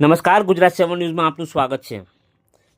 નમસ્કાર, ગુજરાત સેવન ન્યૂઝમાં આપનું સ્વાગત છે.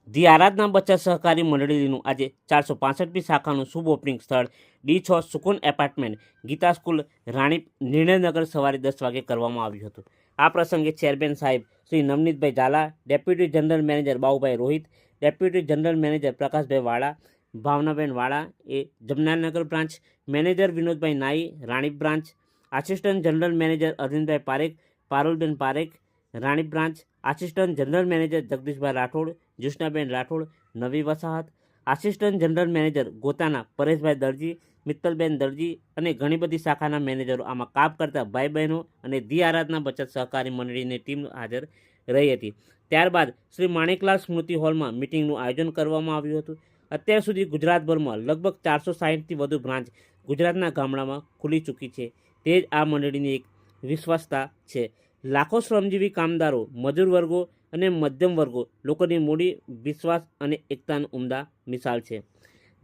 ધી આરાધના બચત સહકારી મંડળીનું આજે ચારસો પાસઠમી શાખાનું શુભ ઓપનિંગ સ્થળ ડી છ સુકુન એપાર્ટમેન્ટ ગીતા સ્કૂલ રાણીપ નિર્ણયનગર સવારે દસ વાગે કરવામાં આવ્યું હતું. આ પ્રસંગે ચેરમેન સાહેબ Shri Navnitbhai Zala deputy general manager Baubhai Rohit deputy general manager Prakashbhai Vala, Bhavnaben Vala, એ Jamnanagar branch manager Vinodbhai Nai Ranip branch assistant general manager Arvindbhai Parekh, Parulben Parekh Rani branch assistant general manager Jagdishbhai Rathod Jyotsnaben Rathod, Navi Vasahat assistant general manager ગોતાના Pareshbhai Darji, Mittalben Darji અને ઘણી બધી શાખાના મેનેજરો આમાં કામ કરતા ભાઈ બહેનો અને ધી આરાધના બચત સહકારી મંડળીની ટીમ હાજર રહી હતી. ત્યારબાદ શ્રી માણેકલાલ સ્મૃતિ હોલમાં મિટિંગનું આયોજન કરવામાં આવ્યું હતું. અત્યાર સુધી ગુજરાતભરમાં લગભગ ચારસો સાહીઠથી વધુ બ્રાન્ચ ગુજરાતના ગામડામાં ખુલી ચૂકી છે. તે જ આ મંડળીની એક વિશ્વાસતા છે. લાખો શ્રમજીવી કામદારો, મજૂર વર્ગો અને મધ્યમ વર્ગો લોકોની મૂડી, વિશ્વાસ અને એકતાનું ઉમદા મિસાલ છે.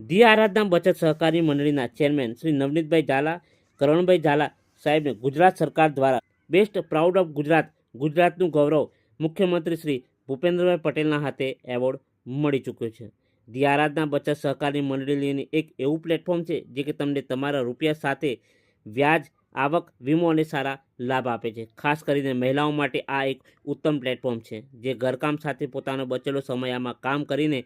ધી આરાધના બચત સહકારી મંડળીના ચેરમેન શ્રી નવનીતભાઈ ઝાલા, કરણભાઈ ઝાલા સાહેબને ગુજરાત સરકાર દ્વારા બેસ્ટ પ્રાઉડ ઓફ ગુજરાત, ગુજરાતનું ગૌરવ મુખ્યમંત્રી શ્રી ભૂપેન્દ્રભાઈ પટેલના હાથે એવોર્ડ મળી ચૂક્યો છે. ધી આરાધના બચત સહકારી મંડળીની એક એવું પ્લેટફોર્મ છે જે કે તમને તમારા રૂપિયા સાથે વ્યાજ, આવક, વીમો અને સારા લાભ આપે છે. ખાસ કરીને મહિલાઓ માટે આ એક ઉત્તમ પ્લેટફોર્મ છે, જે ઘરકામ સાથે પોતાનો બચેલો સમય આમાં કામ કરીને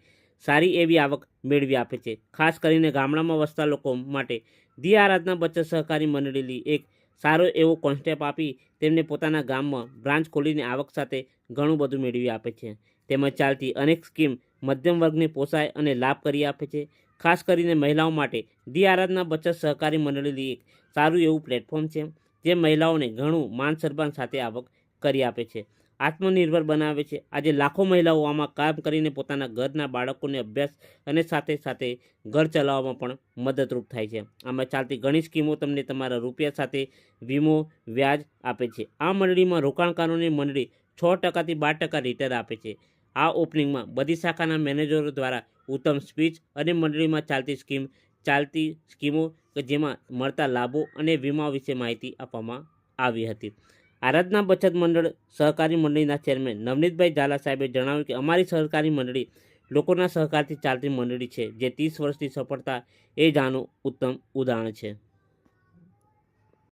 સારી એવી આવક મેળવી આપે છે. ખાસ કરીને ગામડામાં વસતા લોકો માટે દી આરાધના બચત સહકારી મંડળી એક સારો એવો કોન્સ્ટેપ આપી તેમને પોતાના ગામમાં બ્રાન્ચ ખોલીને આવક સાથે ઘણું બધું મેળવી આપે છે. તેમજ ચાલતી અનેક સ્કીમ મધ્યમ વર્ગને પોસાય અને લાભ કરી આપે છે. ખાસ કરીને મહિલાઓ માટે દી આરાધના બચત સહકારી મંડળી એક સારું એવું પ્લેટફોર્મ છે. જે મહિલાઓને ઘણું માન સન્માન સાથે આવક કરી આપે છે. આત્મનિર્ભર બનાવે છે. આજે લાખો મહિલાઓ આમાં કામ કરીને પોતાના ઘરના બાળકોને અભ્યાસ અને સાથે સાથે ઘર ચલાવવામાં પણ મદદરૂપ થાય છે. આમાં ચાલતી ઘણી સ્કીમો તમને તમારા રૂપિયા સાથે વીમો, વ્યાજ આપે છે. આ મંડળીમાં રોકાણકારોની મંડળી છ ટકાથી બાર ટકા રિટર્ન આપે છે. આ ઓપનિંગમાં બધી શાખાના મેનેજરો દ્વારા ઉત્તમ સ્પીચ અને મંડળીમાં ચાલતી સ્કીમ, ચાલતી સ્કીમો કે જેમાં મળતા લાભો અને વીમા વિશે માહિતી આપવામાં આવી હતી. આરાધના બચત મંડળ સહકારી મંડળીના ચેરમેન નવનીતભાઈ ઝાલા સાહેબે જણાવ્યું કે અમારી સહકારી મંડળી લોકોના સહકારથી ચાલતી મંડળી છે, જે ત્રીસ વર્ષની સફળતા એ જાનું ઉત્તમ ઉદાહરણ છે.